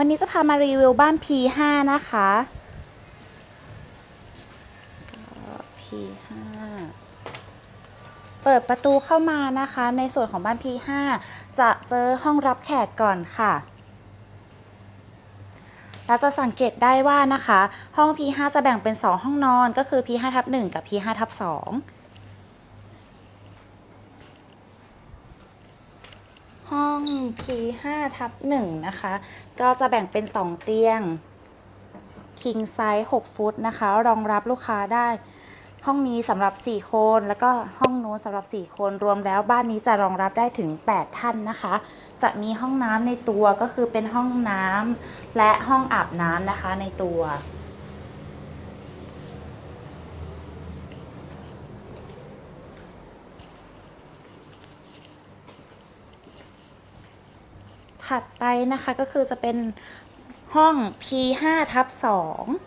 วันนี้จะพามารีวิวบ้าน P5 นะคะ P5 เปิดประตูเข้ามานะคะ ในส่วนของบ้าน P5 จะเจอห้องรับแขกก่อนค่ะเราจะสังเกตได้ว่านะคะ ห้อง P5 จะแบ่งเป็น 2 ห้องนอนก็คือ P5 ทับ1กับ P5 ทับ2 ห้อง P5 ทับ1นะคะ ก็จะแบ่งเป็น 2 เตียง king size 6 ฟุตนะคะ รองรับลูกค้าได้ ห้องนี้สำหรับ 4 คน แล้วก็ห้องนู้นสำหรับ 4 คน รวมแล้วบ้านนี้จะรองรับได้ถึง 8 ท่านนะคะ จะมีห้องน้ำในตัวก็คือเป็นห้องน้ำและห้องอาบน้ำนะคะในตัว ถัดไปนะคะก็คือจะเป็นห้อง P5 ทับ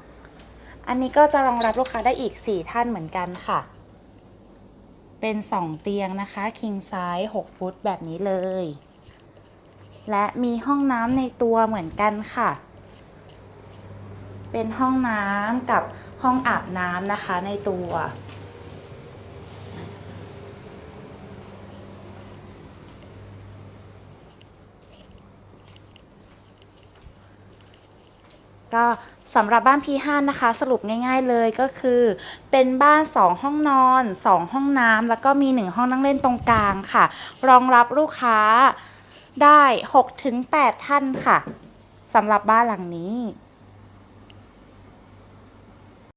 2อันนี้ก็จะรองรับลูกค้าได้อีก 4 ท่านเหมือนกันค่ะ เป็น 2 เตียงนะคะ king size 6ฟุตแบบนี้เลย และมีห้องน้ำในตัวเหมือนกันค่ะ เป็นห้องน้ำกับห้องอาบน้ำนะคะในตัว ก็สำหรับบ้าน P5 นะคะ สรุปง่าย ๆเลยก็คือ เป็นบ้าน 2 ห้องนอน 2 ห้องน้ำแล้วก็มี 1 ห้องนั่งเล่นตรงกลางค่ะ รองรับลูกค้าได้ 6-8 ท่านค่ะสำหรับบ้านหลังนี้